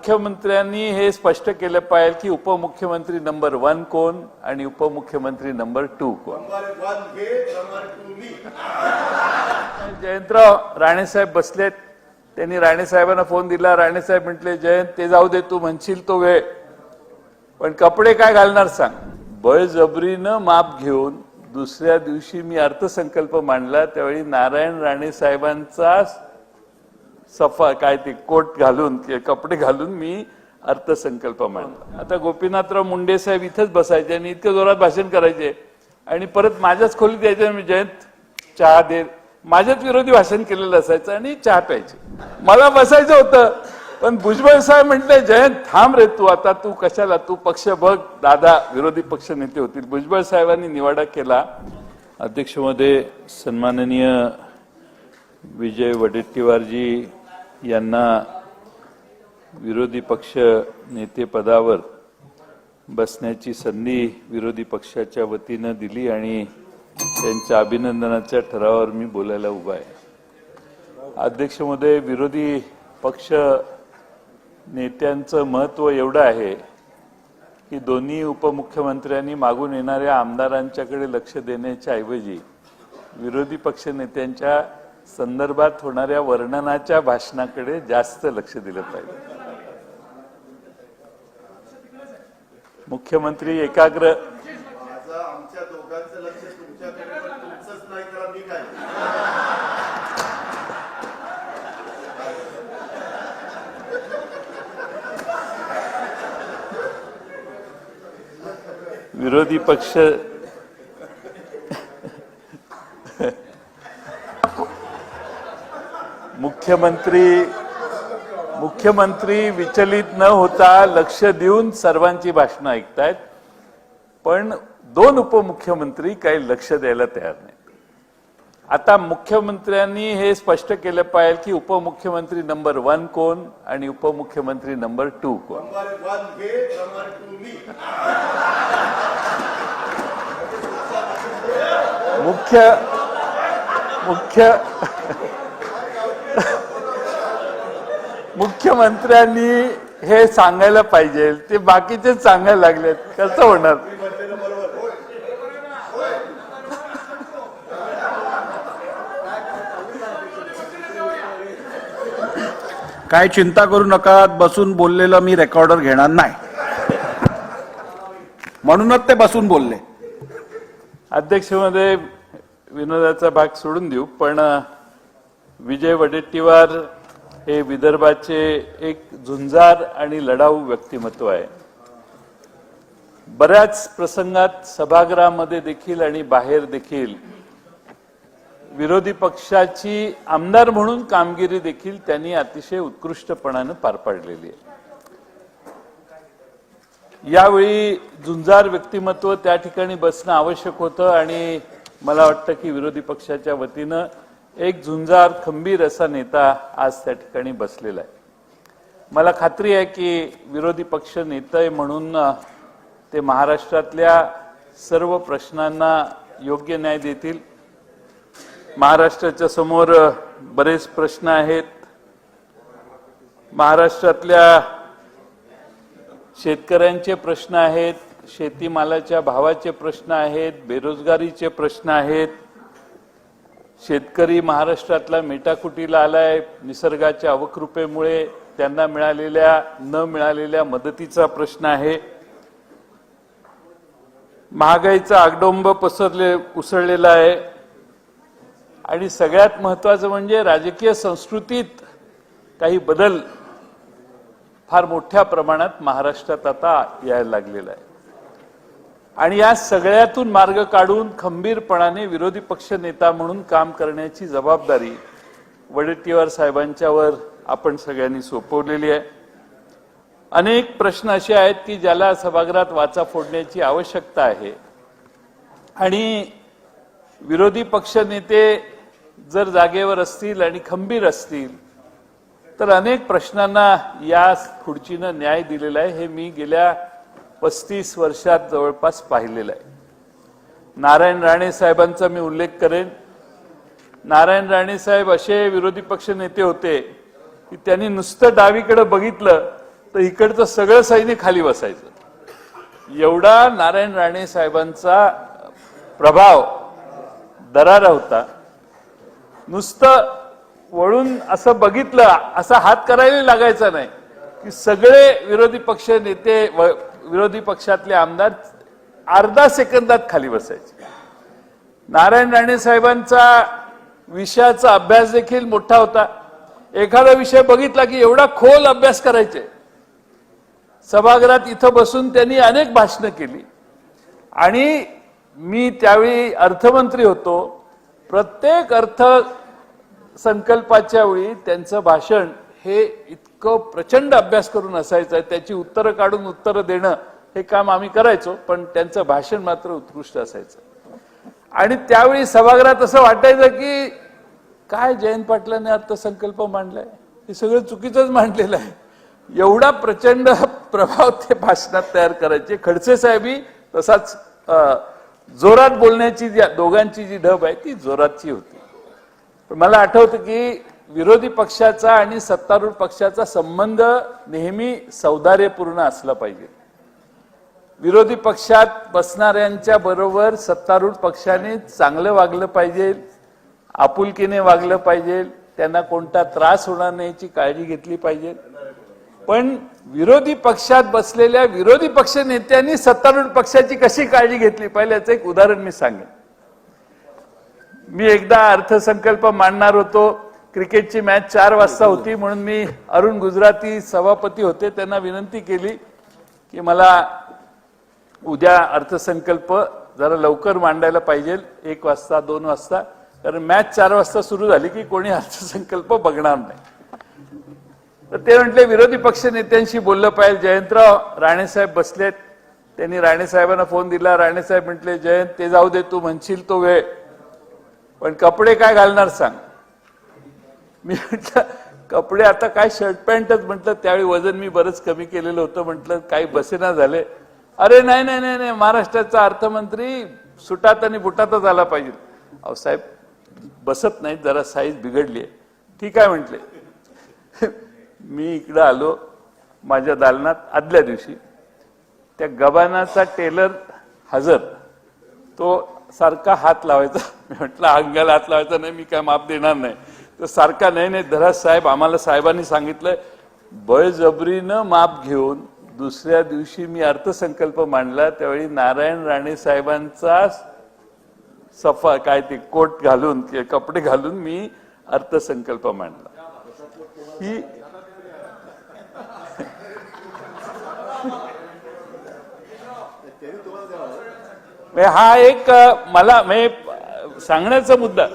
मुख्यमंत्र्यांनी हे स्पष्ट केलं पाहिजे की उपमुख्यमंत्री नंबर वन कोण आणि उपमुख्यमंत्री नंबर टू कोण? जयंतराव राणेसाहेब बसलेत. त्यांनी राणेसाहेबांना फोन दिला. राणेसाहेब म्हटले जयंत ते जाऊ दे तू म्हणशील तो वेळ. पण कपडे काय घालणार सांग. बळजबरीनं माप घेऊन दुसऱ्या दिवशी मी अर्थसंकल्प मांडला. त्यावेळी नारायण राणे साहेबांचा सफा काय ते कोट घालून कपडे घालून मी अर्थसंकल्प मांडला. आता गोपीनाथराव मुंडे साहेब इथेच बसायचे आणि इतक्या जोरात भाषण करायचे. आणि परत माझ्याच खोलीत यायचे मी जयंत चहा दे. माझ्याच विरोधी भाषण केलेलं असायचं आणि चहा प्यायचे. मला बसायचं होतं पण भुजबळ साहेब म्हटले जयंत थांब रे तू आता तू कशाला तू पक्ष बघ दादा विरोधी पक्ष नेते होतील. भुजबळ साहेबांनी निवाडा केला. अध्यक्षमध्ये सन्माननीय विजय वडेट्टीवारजी यांना विरोधी पक्ष नेतेपदावर बसण्याची संधी विरोधी पक्षाच्या वतीनं दिली आणि त्यांच्या अभिनंदनाच्या ठरावावर मी बोलायला उभा आहे. अध्यक्ष महोदय विरोधी पक्ष नेत्यांचं महत्त्व एवढं आहे की दोन्ही उपमुख्यमंत्र्यांनी मागून येणाऱ्या आमदारांच्याकडे लक्ष देण्याच्या ऐवजी विरोधी पक्ष नेत्यांच्या संदर्भात होणाऱ्या वर्णनाच्या भाषणाकडे जास्त लक्ष दिलं पाहिजे. मुख्यमंत्री एकाग्र माझं आमच्या दोघांचं लक्ष तुमच्याकडे पण तुमचंच नाही तर मी काय विरोधी पक्ष मुख्यमंत्री मुख्यमंत्री विचलित न होता लक्ष देऊन सर्वांची भाषणं ऐकतायत. पण दोन उपमुख्यमंत्री काही लक्ष द्यायला तयार नाही आता मुख्यमंत्र्यांनी हे स्पष्ट केलं पाहिजे की उपमुख्यमंत्री नंबर वन कोण आणि उपमुख्यमंत्री नंबर टू कोण? मुख्य मुख्य मुख्यमंत्र्यांनी हे सांगायला पाहिजे ते बाकीचेच सांगायला लागलेत. कसं होणार? काय चिंता करू नका बसून बोललेलं मी रेकॉर्डर घेणार नाही. म्हणूनच ते बसून बोलले. अध्यक्षमध्ये विनोदाचा भाग सोडून देऊ पण विजय वडेट्टीवार हे विदर्भाचे एक झुंजार आणि लढाऊ व्यक्तिमत्व आहे. बऱ्याच प्रसंगात सभागृहामध्ये देखील आणि बाहेर देखील विरोधी पक्षाची आमदार म्हणून कामगिरी देखील त्यांनी अतिशय उत्कृष्टपणानं पार पाडलेली आहे. यावेळी झुंजार व्यक्तिमत्व त्या ठिकाणी बसणं आवश्यक होतं आणि मला वाटतं की विरोधी पक्षाच्या वतीनं एक झुंजार खंबीर असा नेता आज त्या ठिकाणी बसलेला आहे. मला खात्री आहे की विरोधी पक्ष नेते म्हणून ते महाराष्ट्रातल्या सर्व प्रश्नांना योग्य न्याय देतील. महाराष्ट्राच्या समोर बरेच प्रश्न आहेत. महाराष्ट्रातल्या शेतकऱ्यांचे प्रश्न आहेत शेतीमालाच्या भावाचे प्रश्न आहेत बेरोजगारीचे प्रश्न आहेत. शेतकरी महाराष्ट्रातला मेटाकुटीला आलाय. निसर्गाच्या अवकृपेमुळे त्यांना मिळालेल्या न मिळालेल्या मदतीचा प्रश्न आहे. महागाईचा आगडोंब पसरले उसळलेला आहे. आणि सगळ्यात महत्वाचं म्हणजे राजकीय संस्कृतीत काही बदल फार मोठ्या प्रमाणात महाराष्ट्रात आता यायला लागलेला आहे. आणि या सगळ्यातून मार्ग काढून खंबीरपणाने विरोधी पक्ष नेता म्हणून काम करण्याची जबाबदारी वडेट्टीवार साहेबांच्यावर आपण सगळ्यांनी सोपवलेली आहे. अनेक प्रश्न असे आहेत की ज्याला सभागृहात वाचा फोडण्याची आवश्यकता आहे. आणि विरोधी पक्ष नेते जर जागेवर असतील आणि खंबीर असतील तर अनेक प्रश्नांना या खुर्चीनं न्याय दिलेला आहे. हे मी गेल्या पस्तीस वर्षात जवळपास पाहिलेलं आहे. नारायण राणे साहेबांचा मी उल्लेख करेन. नारायण राणे साहेब असे विरोधी पक्ष नेते होते की त्यांनी नुसतं डावीकडे बघितलं तर इकडचं सगळं सैन्य खाली बसायचं. एवढा नारायण राणे साहेबांचा प्रभाव दरारा होता. नुसतं वळून असं बघितलं असा हात करायला लागायचा नाही की सगळे विरोधी पक्ष नेते व विरोधी पक्षातले आमदार अर्धा सेकंदात खाली बसायचे. नारायण राणे साहेबांचा विषयाचा अभ्यास देखील मोठा होता. एखादा विषय बघितला की एवढा खोल अभ्यास करायचे. सभागृहात इथं बसून त्यांनी अनेक भाषणं केली. आणि मी त्यावेळी अर्थमंत्री होतो. प्रत्येक अर्थ संकल्पाच्या वेळी त्यांचं भाषण हे इतकं प्रचंड अभ्यास करून असायचं त्याची उत्तरं काढून उत्तरं देणं हे काम आम्ही करायचो पण त्यांचं भाषण मात्र उत्कृष्ट असायचं. आणि त्यावेळी सभागृहात असं वाटायचं की काय जयंत पाटलांनी अर्थसंकल्प मांडलाय? हे सगळं चुकीचंच मांडलेलं आहे. एवढा प्रचंड प्रभाव ते भाषणात तयार करायचे. खडसे साहेबी तसाच जोरात बोलण्याची जी दोघांची जी ढब आहे ती जोरातची होती. मला आठवतं की विरोधी पक्षाचा आणि सत्तारूढ पक्षाचा संबंध नेहमी सौदार्यपूर्ण असला पाहिजे. विरोधी पक्षात बसणाऱ्यांच्या बरोबर सत्तारूढ पक्षाने चांगलं वागलं पाहिजे आपुलकीने वागलं पाहिजे त्यांना कोणता त्रास होणार नाही काळजी घेतली पाहिजे. पण विरोधी पक्षात बसलेल्या विरोधी पक्ष नेत्यांनी सत्तारूढ पक्षाची कशी काळजी घेतली पाहिजे याचं एक उदाहरण मी सांगेन. मी एकदा अर्थसंकल्प मांडणार होतो. क्रिकेटची मॅच चार वाजता होती म्हणून मी अरुण गुजराती सभापती होते. त्यांना विनंती केली की मला उद्या अर्थसंकल्प जरा लवकर मांडायला पाहिजे. एक वाजता दोन वाजता. कारण मॅच चार वाजता सुरू झाली की कोणी अर्थसंकल्प बघणार नाही. तर ते म्हटले विरोधी पक्ष नेत्यांशी बोललं पाहिजे. जयंतराव राणेसाहेब बसलेत. त्यांनी राणेसाहेबांना फोन दिला. राणेसाहेब म्हटले जयंत ते जाऊ दे तू म्हणशील तो वेळ. पण कपडे काय घालणार सांग. मी म्हटलं कपडे आता काय शर्ट पॅन्टच म्हटलं त्यावेळी वजन मी बरंच कमी केलेलं होतं. म्हटलं काही बसेना झाले. अरे नाही नाही नाही नाही महाराष्ट्राचा अर्थमंत्री सुटात आणि बुटातच आला पाहिजे. अहो साहेब बसत नाहीत जरा साईज बिघडली आहे ठीक आहे म्हटले. मी इकडं आलो माझ्या दालनात आदल्या दिवशी त्या गबानाचा टेलर हजर तो सारखा हात लावायचा. मी म्हटलं अंगाला हात लावायचा नाही मी काय माप देणार नाही. तर सारखा नाही नाही धरा साहेब आम्हाला साहेबांनी सांगितलंय. बळजबरीनं माप घेऊन दुसऱ्या दिवशी मी अर्थसंकल्प मांडला. त्यावेळी नारायण राणे साहेबांचा सफा काय ते कोट घालून कपडे घालून मी अर्थसंकल्प मांडला. ही म्हणजे हा एक मला म्हणजे सांगण्याचा मुद्दा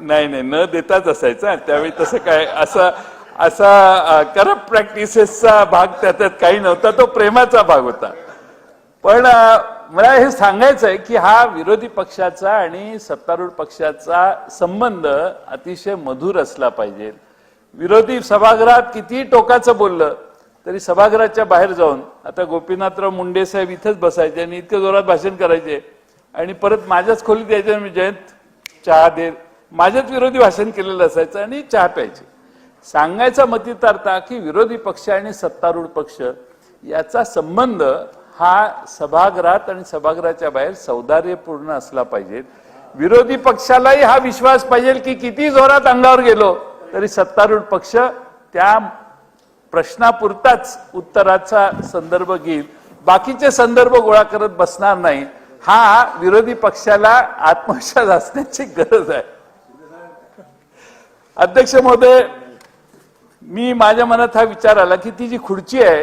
नाही नाही न देताच असायचा. त्यावेळी तसं काय असा असा करप्ट प्रॅक्टिसेसचा भाग त्याच्यात काही नव्हता. तो प्रेमाचा भाग होता. पण मला हे सांगायचं आहे की हा विरोधी पक्षाचा आणि सत्तारूढ पक्षाचा संबंध अतिशय मधुर असला पाहिजे. विरोधी सभागृहात किती टोकाचं बोललं तरी सभागृहाच्या बाहेर जाऊन आता गोपीनाथराव मुंडे साहेब इथंच बसायचे आणि इतकं जोरात भाषण करायचे. आणि परत माझ्याच खोलीत यायचे मी जयंत चहा दे माझ्याच विरोधी भाषण केलेलं असायचं आणि चहा प्यायचे. सांगायचा मतितार्था की विरोधी पक्ष आणि सत्तारूढ पक्ष याचा संबंध हा सभागृहात आणि सभागृहाच्या बाहेर सौदार्यपूर्ण असला पाहिजे. विरोधी पक्षालाही हा विश्वास पाहिजे की किती जोरात अंगावर गेलो तरी सत्तारूढ पक्ष त्या प्रश्नापुरताच उत्तराचा संदर्भ घेईल. बाकीचे संदर्भ गोळा करत बसणार नाही. हा विरोधी पक्षाला आत्मविश्वास असण्याची गरज आहे. अध्यक्ष महोदय मी माझ्या मनात हा विचार आला की ती जी खुर्ची आहे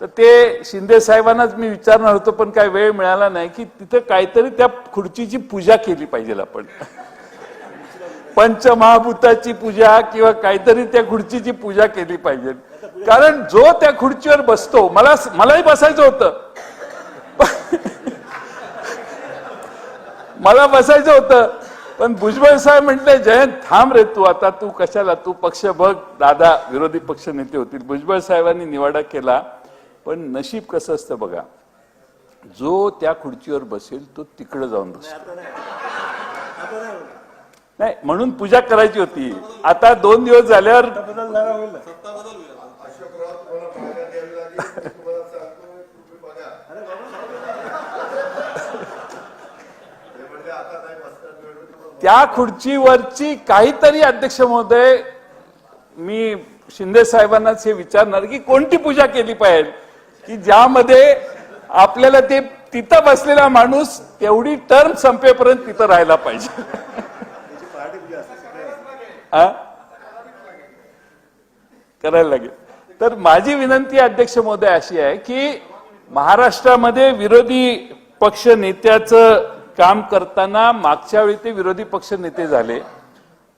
तर ते शिंदे साहेबांनाच मी विचारणार होतो पण काय वेळ मिळाला नाही की तिथं काहीतरी त्या खुर्चीची पूजा केली पाहिजे आपण. पंचमहाभूताची पूजा किंवा काहीतरी त्या खुर्चीची पूजा केली पाहिजे. कारण जो त्या खुर्चीवर बसतो मला मलाही बसायचं होतं. मला बसायचं होतं. पण भुजबळ साहेब म्हटले जयंत थांब रे तू आता तू कशाला तू पक्ष बघ. दादा विरोधी पक्ष नेते होतील. भुजबळ साहेबांनी निवाडा केला पण नशीब कसं असतं बघा जो त्या खुर्चीवर बसेल तो तिकडे जाऊन बसतो. नाही म्हणून पूजा करायची होती. आता दोन दिवस झाल्यावर त्या खुर्चीवरची काहीतरी अध्यक्ष महोदय मी शिंदे साहेबांनाच हे विचारणार की कोणती पूजा केली पाहिजे? की ज्यामध्ये आपल्याला ते तिथं बसलेला माणूस तेवढी टर्म संपेपर्यंत तिथं राहायला पाहिजे. हा? करायला लागेल. तर माझी विनंती अध्यक्ष महोदय अशी आहे की महाराष्ट्रामध्ये विरोधी पक्ष नेत्याचं काम करताना मागच्या वेळी ते विरोधी पक्ष नेते झाले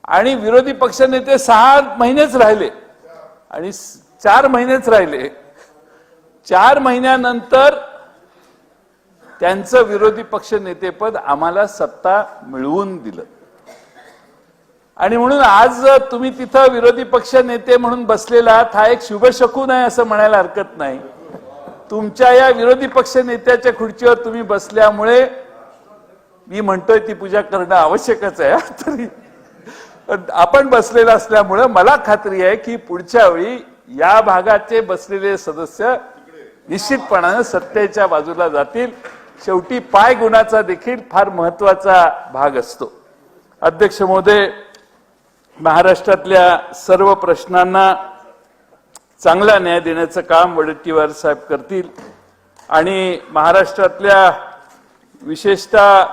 आणि विरोधी पक्ष नेते सहा महिनेच राहिले आणि चार महिनेच राहिले. चार महिन्यानंतर त्यांचं विरोधी पक्ष नेतेपद आम्हाला सत्ता मिळवून दिलं. आणि म्हणून आज तुम्ही तिथं विरोधी पक्ष नेते म्हणून बसलेला आहात, हा एक शुभ शकून आहे असं म्हणायला हरकत नाही. तुमच्या या विरोधी पक्ष नेत्याच्या खुर्चीवर तुम्ही बसल्यामुळे मी म्हणतोय ती पूजा करणं आवश्यकच आहे तरी. पण आपण बसलेला असल्यामुळं मला खात्री आहे की पुढच्या वेळी या भागाचे बसलेले सदस्य निश्चितपणानं सत्तेच्या बाजूला जातील. शेवटी पाय गुणाचा देखील फार महत्त्वाचा भाग असतो. अध्यक्ष महोदय महाराष्ट्रातल्या सर्व प्रश्नांना चांगला न्याय देण्याचं काम वडेट्टीवार साहेब करतील. आणि महाराष्ट्रातल्या विशेषतः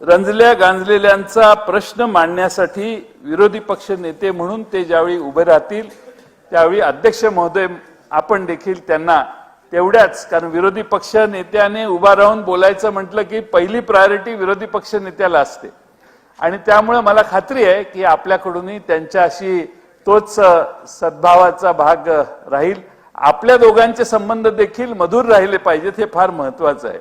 रंजल्या गांजलेल्यांचा प्रश्न मांडण्यासाठी विरोधी पक्ष नेते म्हणून ते ज्यावेळी उभे राहतील त्यावेळी अध्यक्ष महोदय आपण देखील त्यांना तेवढ्याच कारण विरोधी पक्ष नेत्याने उभा राहून बोलायचं म्हटलं की पहिली प्रायोरिटी विरोधी पक्ष नेत्याला असते. आणि त्यामुळे मला खात्री आहे की आपल्याकडूनही त्यांच्याशी तोच सद्भावाचा भाग राहील. आपल्या दोघांचे संबंध देखील मधुर राहिले पाहिजेत हे फार महत्वाचं आहे.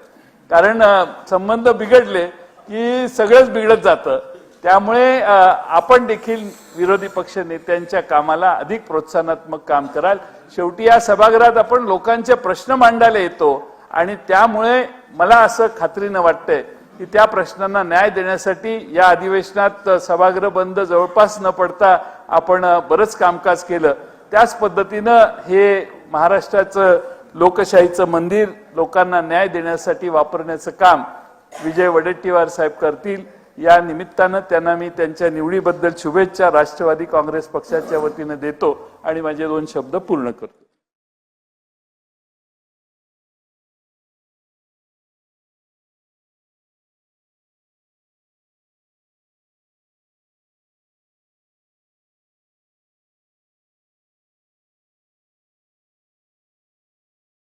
कारण संबंध बिघडले की सगळंच बिघडत जातं. त्यामुळे आपण देखील विरोधी पक्ष नेत्यांच्या कामाला अधिक प्रोत्साहनात्मक काम कराल. शेवटी या सभागृहात आपण लोकांचे प्रश्न मांडायला येतो आणि त्यामुळे मला असं खात्रीनं वाटतंय की त्या प्रश्नांना न्याय देण्यासाठी या अधिवेशनात सभागृह बंद जवळपास न पडता आपण बरंच कामकाज केलं. त्याच पद्धतीनं हे महाराष्ट्राचं लोकशाहीचं मंदिर लोकांना न्याय देण्यासाठी वापरण्याचं काम विजय वडेट्टीवार साहेब करतील. या निमित्तानं त्यांना मी त्यांच्या निवडीबद्दल शुभेच्छा राष्ट्रवादी काँग्रेस पक्षाच्या वतीनं देतो आणि माझे दोन शब्द पूर्ण करतो.